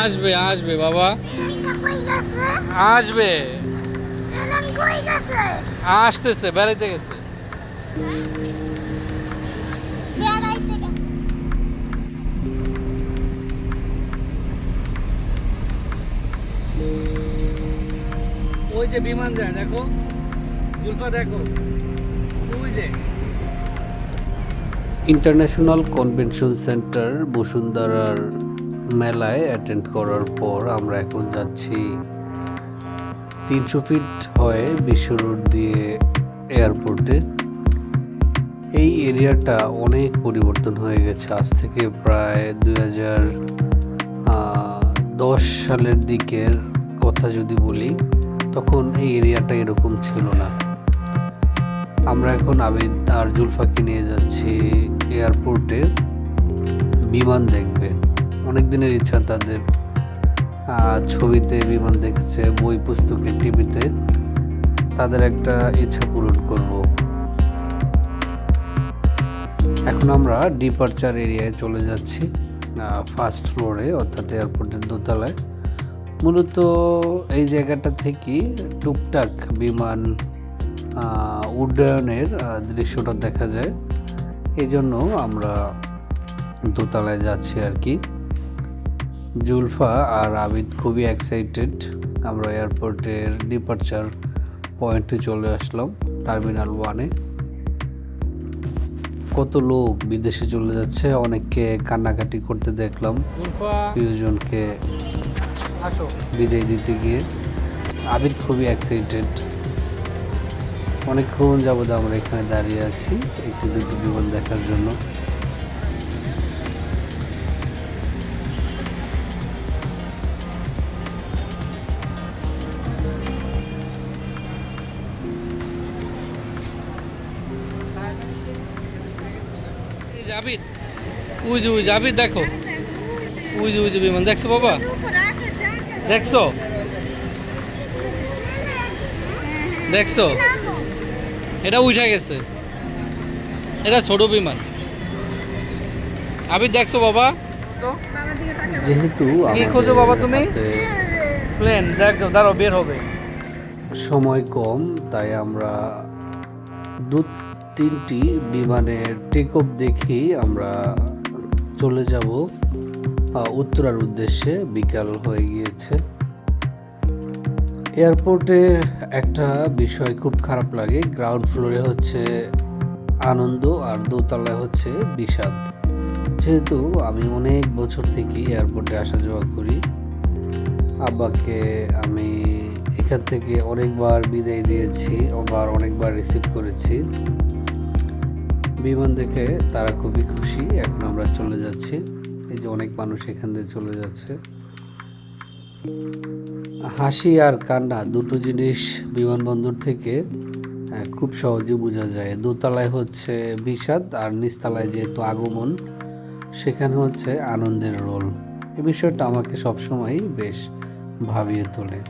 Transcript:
আসবে আসবে, বাবা। আসবে। আসতেছে, বেড়াইতে গেছে। ওই যে বিমান যায়, দেখো। জুলফা, দেখো। ওই যে। ইন্টারন্যাশনাল কনভেনশন সেন্টার বসুন্ধরার মেলায় অ্যাটেন্ড করার পর আমরা এখন যাচ্ছি তিনশো ফিট হয়ে বিশ্ব রোড দিয়ে এয়ারপোর্টে এই এরিয়াটা অনেক পরিবর্তন হয়ে গেছে। আজ থেকে প্রায় দুই হাজার দশ সালের দিকের কথা যদি বলি, তখন এই এরিয়াটা এরকম ছিল না। আমরা এখন আবিদ আর জুলফাকে নিয়ে যাচ্ছি এয়ারপোর্টে বিমান দেখবে অনেক দিনের ইচ্ছা তাদের ছবিতে, বিমান দেখেছে, বই পুস্তকে, টিভিতে। তাদের একটা ইচ্ছা পূরণ করব। এখন আমরা ডিপারচার এরিয়ায় চলে যাচ্ছি ফার্স্ট ফ্লোরে অর্থাৎ এয়ারপোর্টের দোতলায়। মূলত এই জায়গাটা থেকে টুকটাক বিমান উড্ডয়নের দৃশ্যটা দেখা যায়। এই জন্য আমরা দোতলায় যাচ্ছি আর কি। জুলফা আর আবিদ খুবই এক্সাইটেড আমরা এয়ারপোর্টের ডিপারচার পয়েন্টে চলে আসলাম টার্মিনাল ওয়ানে কত লোক বিদেশে চলে যাচ্ছে অনেককে কান্নাকাটি করতে দেখলাম। প্রিয়জনকে বিদায় দিতে গিয়ে। আবিদ খুবই এক্সাইটেড অনেকক্ষণ যাবৎ আমরা এখানে দাঁড়িয়ে আছি একটু দুটো বিমান দেখার জন্য। যে আবিদ ওই যে ওই যে আবিদ দেখো। ওই যে ওই যে বিমান দেখছ বাবা? দেখছ? দেখছ? এটা উঠে গেছে। এটা ছোট বিমান। আবিদ দেখছ বাবা? যেহেতু কি খোঁজো বাবা তুমি? প্লেন দেখ দাঁড়াও বের হবে। সময় কম তাই আমরা দু তিনটি বিমানের টেক অফ দেখেই আমরা চলে যাব উত্তরার উদ্দেশ্যে। বিকাল হয়ে গিয়েছে। এয়ারপোর্টে একটা বিষয় খুব খারাপ লাগে। গ্রাউন্ড ফ্লোরে হচ্ছে আনন্দ আর দোতলায় হচ্ছে বিষাদ। যেহেতু আমি অনেক বছর থেকে এয়ারপোর্টে আসা যাওয়া করি, আব্বাকে আমি এখান থেকে অনেকবার বিদায় দিয়েছি, আবার অনেকবার রিসিভ করেছি। বিমান দেখে তারা খুবই খুশি। এখন আমরা চলে যাচ্ছি। এই যে অনেক মানুষ এখান দিয়ে চলে যাচ্ছে। হাসি আর কান্না দুটো জিনিস বিমানবন্দর থেকে খুব সহজে বোঝা যায়। দোতলায় হচ্ছে বিষাদ আর নিচতলায় যেহেতু আগমন, সেখানে হচ্ছে আনন্দের রোল। এই বিষয়টা আমাকে সবসময় বেশ ভাবিয়ে তোলে।